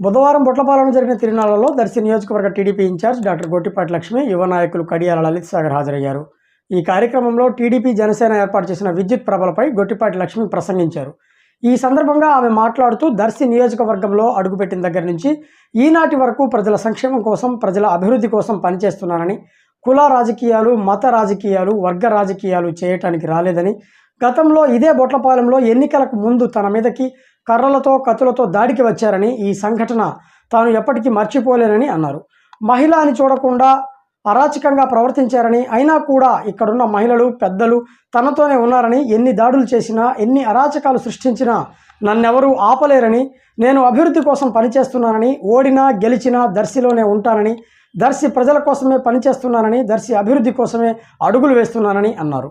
బుధవారం బుట్లపాలెంలో జరిగిన తిరునాళ్ళలో దర్శి నియోజకవర్గ TDP in charge doctor Gottipati Lakshmi యువ నాయకులు కడియాల లలిత్ సాగర్ హాజరయ్యారు. ఈ కార్యక్రమంలో టీడీపీ జనసేన ఏర్పాటు చేసిన విద్యుత్ ప్రభలపై గొట్టిపాటి లక్ష్మి ప్రసంగించారు. ఈ సందర్భంగా ఆమె మాట్లాడుతూ దర్శి నియోజకవర్గంలో అడుగుపెట్టిన దగ్గర నుంచి ఈనాటి వరకు ప్రజల సంక్షేమం కోసం ప్రజల అభివృద్ధి కోసం పనిచేస్తున్నానని కుల రాజకీయాలు మత రాజకీయాలు వర్గ రాజకీయాలు చేయటానికి రాలేదని గతంలో ఇదే బొట్లపాలెంలో ఎన్నికలకు ముందు తన మీదకి కర్రలతో కత్తులతో దాడికి వచ్చారని ఈ సంఘటన తాను ఎప్పటికీ మర్చిపోలేనని అన్నారు. మహిళ అని చూడకుండా అరాచకంగా ప్రవర్తించారని అయినా కూడా ఇక్కడున్న మహిళలు పెద్దలు తనతోనే ఉన్నారని ఎన్ని దాడులు చేసినా ఎన్ని అరాచకాలు సృష్టించినా నన్నెవరూ ఆపలేరని నేను అభివృద్ధి కోసం పనిచేస్తున్నానని ఓడినా గెలిచినా దర్శిలోనే ఉంటానని దర్శి ప్రజల కోసమే పనిచేస్తున్నానని దర్శి అభివృద్ధి కోసమే అడుగులు వేస్తున్నానని అన్నారు.